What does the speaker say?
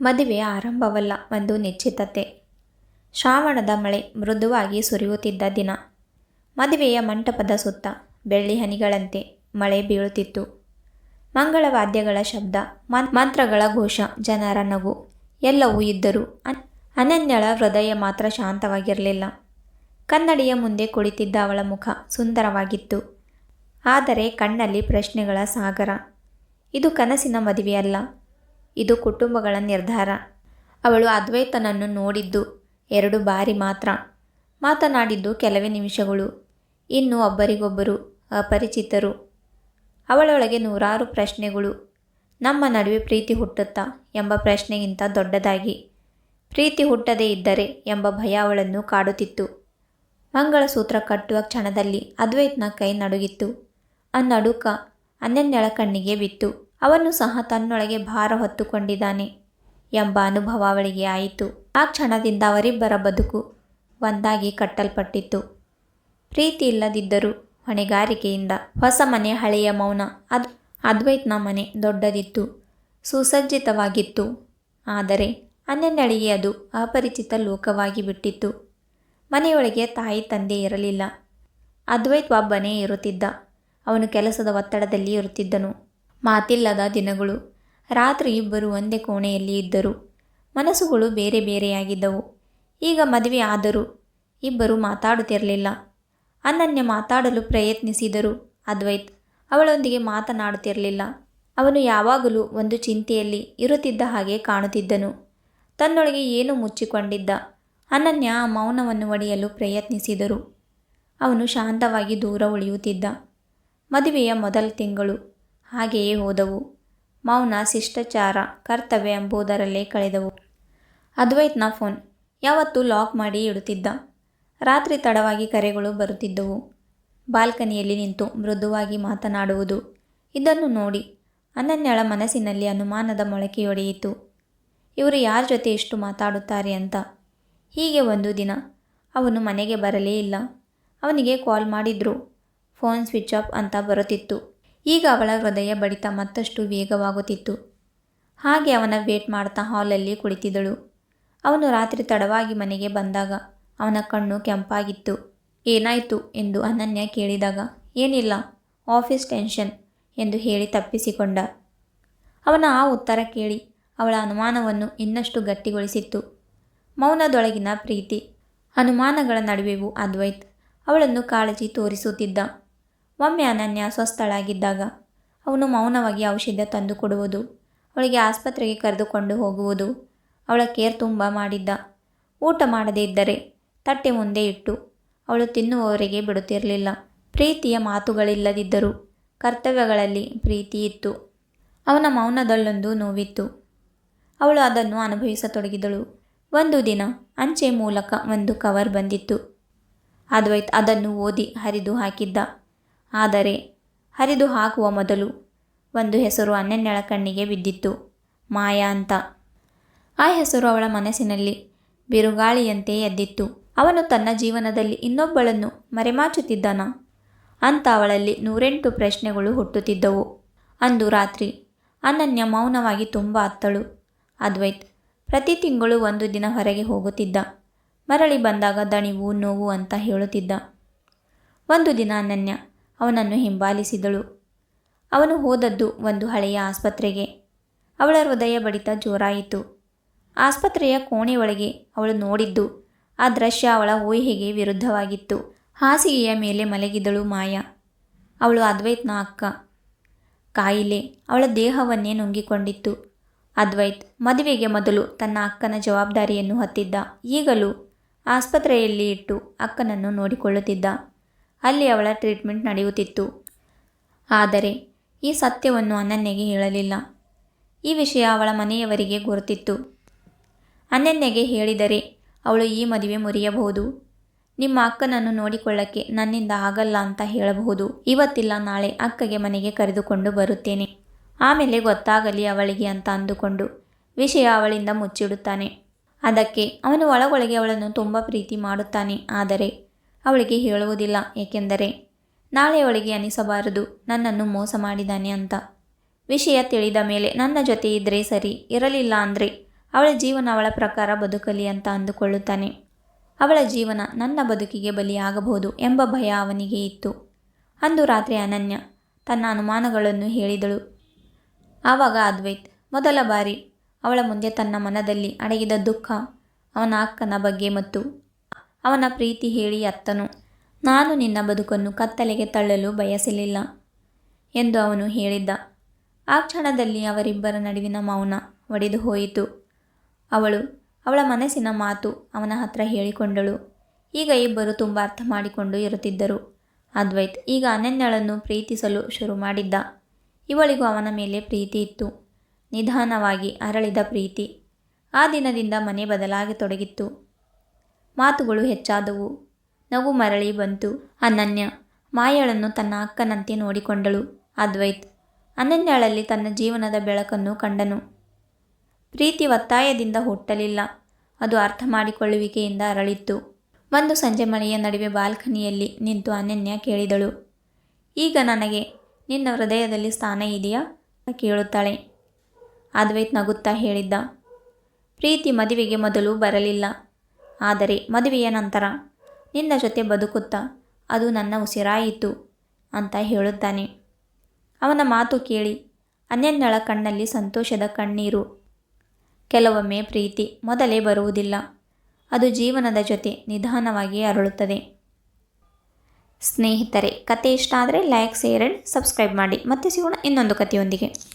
ಮದುವೆ ಆರಂಭವಲ್ಲ ಒಂದು ನಿಶ್ಚಿತತೆ. ಶ್ರಾವಣದ ಮಳೆ ಮೃದುವಾಗಿ ಸುರಿಯುತ್ತಿದ್ದ ದಿನ. ಮದುವೆಯ ಮಂಟಪದ ಸುತ್ತ ಬೆಳ್ಳಿ ಹನಿಗಳಂತೆ ಮಳೆ ಬೀಳುತ್ತಿತ್ತು. ಮಂಗಳವಾದ್ಯಗಳ ಶಬ್ದ ಮಂತ್ರಗಳ ಘೋಷ, ಜನರ ನಗು, ಎಲ್ಲವೂ ಇದ್ದರೂ ಅನ್- ಅನನ್ಯಳ ಹೃದಯ ಮಾತ್ರ ಶಾಂತವಾಗಿರಲಿಲ್ಲ. ಕನ್ನಡಿಯ ಮುಂದೆ ಕುಳಿತಿದ್ದ ಅವಳ ಮುಖ ಸುಂದರವಾಗಿತ್ತು. ಆದರೆ ಕಣ್ಣಲ್ಲಿ ಪ್ರಶ್ನೆಗಳ ಸಾಗರ. ಇದು ಕನಸಿನ ಮದುವೆಯಲ್ಲ. ಇದು ಕುಟುಂಬಗಳ ನಿರ್ಧಾರ. ಅವಳು ಅದ್ವೈತನನ್ನು ನೋಡಿದ್ದು ಎರಡು ಬಾರಿ ಮಾತ್ರ. ಮಾತನಾಡಿದ್ದು ಕೆಲವೇ ನಿಮಿಷಗಳು. ಇನ್ನು ಒಬ್ಬರಿಗೊಬ್ಬರು ಅಪರಿಚಿತರು. ಅವಳೊಳಗೆ ನೂರಾರು ಪ್ರಶ್ನೆಗಳು. ನಮ್ಮ ನಡುವೆ ಪ್ರೀತಿ ಹುಟ್ಟುತ್ತಾ ಎಂಬ ಪ್ರಶ್ನೆಗಿಂತ ದೊಡ್ಡದಾಗಿ. ಪ್ರೀತಿ ಹುಟ್ಟದೇ ಇದ್ದರೆ ಎಂಬ ಭಯ ಅವಳನ್ನು ಕಾಡುತ್ತಿತ್ತು. ಮಂಗಳಸೂತ್ರ ಕಟ್ಟುವ ಕ್ಷಣದಲ್ಲಿ ಅದ್ವೈತ್ನ ಕೈ ನಡುಗಿತ್ತು. ಆ ನಡುಕ ಕಣ್ಣಿಗೆ ಬಿತ್ತು. ಅವನು ಸಹ ತನ್ನೊಳಗೆ ಭಾರ ಹೊತ್ತುಕೊಂಡಿದ್ದಾನೆ ಎಂಬ ಅನುಭವ ಅವಳಿಗೆ ಆಯಿತು. ಆ ಕ್ಷಣದಿಂದ ಅವರಿಬ್ಬರ ಬದುಕು ಒಂದಾಗಿ ಕಟ್ಟಲ್ಪಟ್ಟಿತ್ತು. ಪ್ರೀತಿ ಇಲ್ಲದಿದ್ದರೂ ಹೊಣೆಗಾರಿಕೆಯಿಂದ ಹೊಸ ಮನೆ, ಹಳೆಯ ಮೌನ, ಅದ್ ಅದ್ವೈತ್ನ ಮನೆ ದೊಡ್ಡದಿತ್ತು, ಸುಸಜ್ಜಿತವಾಗಿತ್ತು. ಆದರೆ ಅನನ್ಯಳಿಗೆ ಅದು ಅಪರಿಚಿತ ಲೋಕವಾಗಿ ಬಿಟ್ಟಿತ್ತು. ಮನೆಯೊಳಗೆ ತಾಯಿ ತಂದೆ ಇರಲಿಲ್ಲ. ಅದ್ವೈತ್ ಒಬ್ಬನೇ ಇರುತ್ತಿದ್ದ. ಅವನು ಕೆಲಸದ ಒತ್ತಡದಲ್ಲಿ ಇರುತ್ತಿದ್ದನು. ಮಾತಿಲ್ಲದ ದಿನಗಳು. ರಾತ್ರಿ ಇಬ್ಬರು ಒಂದೇ ಕೋಣೆಯಲ್ಲಿ ಇದ್ದರು. ಮನಸ್ಸುಗಳು ಬೇರೆ ಬೇರೆಯಾಗಿದ್ದವು. ಈಗ ಮದುವೆ ಆದರೂ ಇಬ್ಬರು ಮಾತಾಡುತ್ತಿರಲಿಲ್ಲ. ಅನನ್ಯ ಮಾತಾಡಲು ಪ್ರಯತ್ನಿಸಿದರು ಅದ್ವೈತ್. ಅವಳೊಂದಿಗೆ ಮಾತನಾಡುತ್ತಿರಲಿಲ್ಲ. ಅವನು ಯಾವಾಗಲೂ ಒಂದು ಚಿಂತೆಯಲ್ಲಿ ಇರುತ್ತಿದ್ದ ಹಾಗೆ ಕಾಣುತ್ತಿದ್ದನು. ತನ್ನೊಳಗೆ ಏನು ಮುಚ್ಚಿಕೊಂಡಿದ್ದ? ಅನನ್ಯ ಆ ಮೌನವನ್ನು ಒಡೆಯಲು ಪ್ರಯತ್ನಿಸಿದರು. ಅವನು ಶಾಂತವಾಗಿ ದೂರ ಉಳಿಯುತ್ತಿದ್ದ. ಮದುವೆಯ ಮೊದಲ ತಿಂಗಳು. ಹಾಗೆಯೇ ಹೋದವು. ಮೌನ ಶಿಷ್ಟಾಚಾರ, ಕರ್ತವ್ಯ ಎಂಬುದರಲ್ಲೇ ಕಳೆದವು. ಅದ್ವೈತ್ನ ಫೋನ್. ಯಾವತ್ತೂ ಲಾಕ್ ಮಾಡಿ ಇಡುತ್ತಿದ್ದ. ರಾತ್ರಿ ತಡವಾಗಿ ಕರೆಗಳು ಬರುತ್ತಿದ್ದವು. ಬಾಲ್ಕನಿಯಲ್ಲಿ ನಿಂತು ಮೃದುವಾಗಿ ಮಾತನಾಡುವುದು. ಇದನ್ನು ನೋಡಿ ಅನನ್ಯಳ ಮನಸ್ಸಿನಲ್ಲಿ ಅನುಮಾನದ ಮೊಳಕೆಯೊಡೆಯಿತು ಇವರು ಯಾರ ಜೊತೆ ಎಷ್ಟು ಮಾತಾಡುತ್ತಾರೆ ಅಂತ. ಹೀಗೆ ಒಂದು ದಿನ ಅವನು ಮನೆಗೆ ಬರಲೇ ಇಲ್ಲ. ಅವನಿಗೆ ಕಾಲ್ ಮಾಡಿದ್ರು. ಫೋನ್ ಸ್ವಿಚ್ ಆಫ್ ಅಂತ ಬರುತ್ತಿತ್ತು. ಈಗ ಅವಳ ಹೃದಯ ಬಡಿತ ಮತ್ತಷ್ಟು ವೇಗವಾಗುತ್ತಿತ್ತು. ಹಾಗೆ ಅವನ ವೇಟ್ ಮಾಡ್ತಾ ಹಾಲಲ್ಲಿ ಕುಳಿತಿದ್ದಳು. ಅವನು ರಾತ್ರಿ ತಡವಾಗಿ ಮನೆಗೆ ಬಂದಾಗ ಅವನ ಕಣ್ಣು ಕೆಂಪಾಗಿತ್ತು. ಏನಾಯಿತು ಎಂದು ಅನನ್ಯ ಕೇಳಿದಾಗ, ಏನಿಲ್ಲ, ಆಫೀಸ್ ಟೆನ್ಷನ್ ಎಂದು ಹೇಳಿ ತಪ್ಪಿಸಿಕೊಂಡ. ಅವನ ಆ ಉತ್ತರ ಕೇಳಿ ಅವಳ ಅನುಮಾನವನ್ನು ಇನ್ನಷ್ಟು ಗಟ್ಟಿಗೊಳಿಸಿತ್ತು. ಮೌನದೊಳಗಿನ ಪ್ರೀತಿ, ಅನುಮಾನಗಳ ನಡುವೆಯೂ ಅದ್ವೈತ್, ಅವಳನ್ನು ಕಾಳಜಿ ತೋರಿಸುತ್ತಿದ್ದ. ಒಮ್ಮೆ ಅನನ್ಯ ಸ್ವಸ್ಥಳಾಗಿದ್ದಾಗ ಅವನು ಮೌನವಾಗಿ ಔಷಧ ತಂದು ಕೊಡುವುದು, ಅವಳಿಗೆ ಆಸ್ಪತ್ರೆಗೆ ಕರೆದುಕೊಂಡು ಹೋಗುವುದು, ಅವಳ ಕೇರ್ ತುಂಬ ಮಾಡಿದ್ದ. ಊಟ ಮಾಡದೇ ಇದ್ದರೆ ತಟ್ಟೆ ಮುಂದೆ ಇಟ್ಟು ಅವಳು ತಿನ್ನುವವರೆಗೆ ಬಿಡುತ್ತಿರಲಿಲ್ಲ. ಪ್ರೀತಿಯ ಮಾತುಗಳಿಲ್ಲದಿದ್ದರೂ ಕರ್ತವ್ಯಗಳಲ್ಲಿ ಪ್ರೀತಿ ಇತ್ತು. ಅವನ ಮೌನದಲ್ಲೊಂದು ನೋವಿತ್ತು. ಅವಳು ಅದನ್ನು ಅನುಭವಿಸತೊಡಗಿದಳು. ಒಂದು ದಿನ ಅಂಚೆ ಮೂಲಕ ಒಂದು ಕವರ್ ಬಂದಿತ್ತು. ಅದ್ವೈತ್ ಅದನ್ನು ಓದಿ ಹರಿದು ಹಾಕಿದ್ದ. ಆದರೆ ಹರಿದು ಹಾಕುವ ಮೊದಲು ಒಂದು ಹೆಸರು ಅನನ್ಯಳ ಕಣ್ಣಿಗೆ ಬಿದ್ದಿತ್ತು, ಮಾಯಾ ಅಂತ. ಆ ಹೆಸರು ಅವಳ ಮನಸ್ಸಿನಲ್ಲಿ ಬಿರುಗಾಳಿಯಂತೆ ಎದ್ದಿತ್ತು. ಅವನು ತನ್ನ ಜೀವನದಲ್ಲಿ ಇನ್ನೊಬ್ಬಳನ್ನು ಮರೆಮಾಚುತ್ತಿದ್ದಾನ? ಅಂತ ಅವಳಲ್ಲಿ ನೂರೆಂಟು ಪ್ರಶ್ನೆಗಳು ಹುಟ್ಟುತ್ತಿದ್ದವು. ಅಂದು ರಾತ್ರಿ ಅನನ್ಯ ಮೌನವಾಗಿ ತುಂಬ ಅತ್ತಳು. ಅದ್ವೈತ್, ಪ್ರತಿ ತಿಂಗಳು ಒಂದು ದಿನ ಹೊರಗೆ ಹೋಗುತ್ತಿದ್ದ. ಮರಳಿ ಬಂದಾಗ ದಣಿವು, ನೋವು ಅಂತ ಹೇಳುತ್ತಿದ್ದ. ಒಂದು ದಿನ ಅನನ್ಯ ಅವನನ್ನು ಹಿಂಬಾಲಿಸಿದಳು. ಅವನು ಹೋದದ್ದು ಒಂದು ಹಳೆಯ ಆಸ್ಪತ್ರೆಗೆ. ಅವಳ ಹೃದಯ ಬಡಿತ ಜೋರಾಯಿತು. ಆಸ್ಪತ್ರೆಯ ಕೋಣೆಯೊಳಗೆ ಅವಳು ನೋಡಿದ್ದು, ಆ ದೃಶ್ಯ ಅವಳ ಊಹೆಗೆ ವಿರುದ್ಧವಾಗಿತ್ತು. ಹಾಸಿಗೆಯ ಮೇಲೆ ಮಲಗಿದಳು ಮಾಯಾ. ಅವಳು ಅದ್ವೈತ್ನ ಅಕ್ಕ. ಕಾಯಿಲೆ ಅವಳ ದೇಹವನ್ನೇ ನುಂಗಿಕೊಂಡಿತ್ತು. ಅದ್ವೈತ್ ಮದುವೆಗೆ ಮೊದಲು ತನ್ನ ಅಕ್ಕನ ಜವಾಬ್ದಾರಿಯನ್ನು ಹತ್ತಿದ್ದ. ಈಗಲೂ ಆಸ್ಪತ್ರೆಯಲ್ಲಿ ಇಟ್ಟು ಅಕ್ಕನನ್ನು ನೋಡಿಕೊಳ್ಳುತ್ತಿದ್ದ. ಅಲ್ಲಿ ಅವಳ ಟ್ರೀಟ್ಮೆಂಟ್ ನಡೆಯುತ್ತಿತ್ತು. ಆದರೆ ಈ ಸತ್ಯವನ್ನು ಅನನ್ಯಗೆ ಹೇಳಲಿಲ್ಲ. ಈ ವಿಷಯ ಅವಳ ಮನೆಯವರಿಗೆ ಗೊತ್ತಿತ್ತು ಅನನ್ಯಗೆ ಹೇಳಿದರೆ ಅವಳು ಈ ಮದುವೆ ಮುರಿಯಬಹುದು. ನಿಮ್ಮ ಅಕ್ಕನನ್ನು ನೋಡಿಕೊಳ್ಳಕ್ಕೆ ನನ್ನಿಂದ ಆಗಲ್ಲ ಅಂತ ಹೇಳಬಹುದು. ಇವತ್ತಿಲ್ಲ, ನಾಳೆ ಅಕ್ಕಗೆ ಮನೆಗೆ ಕರೆದುಕೊಂಡು ಬರುತ್ತೇನೆ. ಆಮೇಲೆ ಗೊತ್ತಾಗಲಿ ಅವಳಿಗೆ ಅಂತ ಅಂದುಕೊಂಡು ವಿಷಯ ಅವಳಿಂದ ಮುಚ್ಚಿಡುತ್ತಾನೆ. ಅದಕ್ಕೆ ಅವನು ಒಳಗೊಳಗೆ ಅವಳನ್ನು ತುಂಬ ಪ್ರೀತಿ ಮಾಡುತ್ತಾನೆ. ಆದರೆ ಅವಳಿಗೆ ಹೇಳುವುದಿಲ್ಲ, ಏಕೆಂದರೆ ನಾಳೆ ಅವಳಿಗೆ ಅನಿಸಬಾರದು, ನನ್ನನ್ನು ಮೋಸ ಮಾಡಿದ್ದಾನೆ ಅಂತ. ವಿಷಯ ತಿಳಿದ ಮೇಲೆ, ನನ್ನ ಜೊತೆ ಇದ್ದರೆ ಸರಿ, ಇರಲಿಲ್ಲ ಅಂದರೆ ಅವಳ ಜೀವನ ಅವಳ ಪ್ರಕಾರ ಬದುಕಲಿ ಅಂತ ಅಂದುಕೊಳ್ಳುತ್ತಾನೆ. ಅವಳ ಜೀವನ ನನ್ನ ಬದುಕಿಗೆ ಬಲಿಯಾಗಬಹುದು ಎಂಬ ಭಯ ಅವನಿಗೆ ಇತ್ತು. ಅಂದು ರಾತ್ರಿ ಅನನ್ಯ ತನ್ನ ಅನುಮಾನಗಳನ್ನು ಹೇಳಿದಳು. ಆವಾಗ ಅದ್ವೈತ್, ಮೊದಲ ಬಾರಿ ಅವಳ ಮುಂದೆ ತನ್ನ ಮನದಲ್ಲಿ ಅಡಗಿದ ದುಃಖ ಅವನ ಅಕ್ಕನ ಬಗ್ಗೆ ಮತ್ತು ಅವನ ಪ್ರೀತಿ ಹೇಳಿ ಅತ್ತನು, ನಾನು ನಿನ್ನ ಬದುಕನ್ನು ಕತ್ತಲೆಗೆ ತಳ್ಳಲು ಬಯಸಲಿಲ್ಲ ಎಂದು ಅವನು ಹೇಳಿದ್ದ. ಆ ಕ್ಷಣದಲ್ಲಿ ಅವರಿಬ್ಬರ ನಡುವಿನ ಮೌನ ಒಡೆದು ಹೋಯಿತು. ಅವಳು ಅವಳ ಮನಸ್ಸಿನ ಮಾತು ಅವನ ಹತ್ರ ಹೇಳಿಕೊಂಡಳು. ಈಗ ಇಬ್ಬರು ತುಂಬ ಅರ್ಥ ಮಾಡಿಕೊಂಡು ಇರುತ್ತಿದ್ದರು. ಅದ್ವೈತ್ ಈಗ ಅನನ್ಯಳನ್ನು ಪ್ರೀತಿಸಲು ಶುರು ಮಾಡಿದ್ದ. ಇವಳಿಗೂ ಅವನ ಮೇಲೆ ಪ್ರೀತಿ ಇತ್ತು. ನಿಧಾನವಾಗಿ ಅರಳಿದ ಪ್ರೀತಿ. ಆ ದಿನದಿಂದ ಮನೆ ಬದಲಾಗತೊಡಗಿತ್ತು. ಮಾತುಗಳು ಹೆಚ್ಚಾದವು. ನಗು ಮರಳಿ ಬಂತು. ಅನನ್ಯ ಮಾಯಳನ್ನು ತನ್ನ ಅಕ್ಕನಂತೆ ನೋಡಿಕೊಂಡಳು. ಅದ್ವೈತ್ ಅನನ್ಯಳಲ್ಲಿ ತನ್ನ ಜೀವನದ ಬೆಳಕನ್ನು ಕಂಡನು. ಪ್ರೀತಿ ಒತ್ತಾಯದಿಂದ ಹುಟ್ಟಲಿಲ್ಲ. ಅದು ಅರ್ಥ ಮಾಡಿಕೊಳ್ಳುವಿಕೆಯಿಂದ ಅರಳಿತ್ತು. ಒಂದು ಸಂಜೆ ಮನೆಯ ನಡುವೆ ಬಾಲ್ಕನಿಯಲ್ಲಿ ನಿಂತು ಅನನ್ಯ ಕೇಳಿದಳು. ಈಗ ನನಗೆ ನಿನ್ನ ಹೃದಯದಲ್ಲಿ ಸ್ಥಾನ ಇದೆಯಾ? ಕೇಳುತ್ತಾಳೆ. ಅದ್ವೈತ್ ನಗುತ್ತಾ ಹೇಳಿದ್ದ. ಪ್ರೀತಿ ಮದುವೆಗೆ ಮೊದಲು ಬರಲಿಲ್ಲ. ಆದರೆ ಮದುವೆಯ ನಂತರ ನಿನ್ನ ಜೊತೆ ಬದುಕುತ್ತಾ ಅದು ನನ್ನ ಉಸಿರಾಯಿತು ಅಂತ ಹೇಳುತ್ತಾನೆ. ಅವನ ಮಾತು ಕೇಳಿ ಅನ್ಯನ್ಯಳ ಕಣ್ಣಲ್ಲಿ ಸಂತೋಷದ ಕಣ್ಣೀರು. ಕೆಲವೊಮ್ಮೆ ಪ್ರೀತಿ ಮೊದಲೇ ಬರುವುದಿಲ್ಲ. ಅದು ಜೀವನದ ಜೊತೆ ನಿಧಾನವಾಗಿ ಅರಳುತ್ತದೆ. ಸ್ನೇಹಿತರೆ ಕತೆ ಇಷ್ಟ ಆದರೆ ಲೈಕ್ ಶೇರ್ ಆ್ಯಂಡ್ ಸಬ್ಸ್ಕ್ರೈಬ್ ಮಾಡಿ. ಮತ್ತೆ ಸಿಗೋಣ ಇನ್ನೊಂದು ಕಥೆಯೊಂದಿಗೆ.